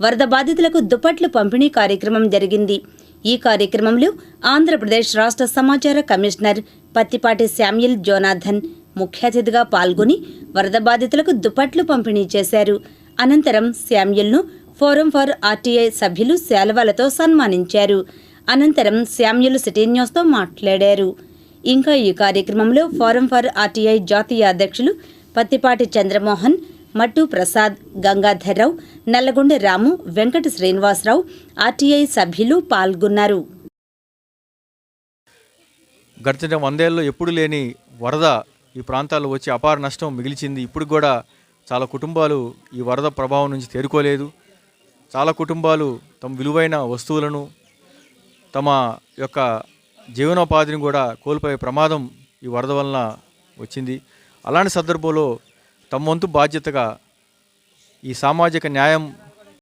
వరద బాధితులకు దుప్పట్లు పంపిణీ కార్యక్రమం జరిగింది. ఈ కార్యక్రమంలో ఆంధ్రప్రదేశ్ రాష్ట్ర సమాచార కమిషనర్ పత్తిపాటి శామ్యుల్ జోనాథన్ ముఖ్య అతిథిగా పాల్గొని వరద బాధితులకు దుప్పట్లు పంపిణీ చేశారు. అనంతరం శామ్యుల్ను ఫోరం ఫర్ ఆర్టీఐ సభ్యులు శాలువాలతో సన్మానించారు. అనంతరం శామ్యుల్ సిటీ న్యూస్తో మాట్లాడారు. ఇంకా ఈ కార్యక్రమంలో ఫోరం ఫర్ ఆర్టీఐ జాతీయ అధ్యక్షులు పత్తిపాటి చంద్రమోహన్ మట్టు ప్రసాద్ గంగాధర్రావు నల్లగొండ రాము వెంకట శ్రీనివాసరావు ఆర్టీఐ సభ్యులు పాల్గొన్నారు. గడిచిన వందేళ్ళు ఎప్పుడు లేని వరద ఈ ప్రాంతాల్లో వచ్చి అపార నష్టం మిగిల్చింది. ఇప్పుడు కూడా చాలా కుటుంబాలు ఈ వరద ప్రభావం నుంచి తేరుకోలేదు. చాలా కుటుంబాలు తమ విలువైన వస్తువులను తమ యొక్క జీవనోపాధిని కూడా కోల్పోయే ప్రమాదం ఈ వరద వలన వచ్చింది. అలాంటి సందర్భంలో తమ వంతు బాధ్యతగా ఈ సామాజిక న్యాయం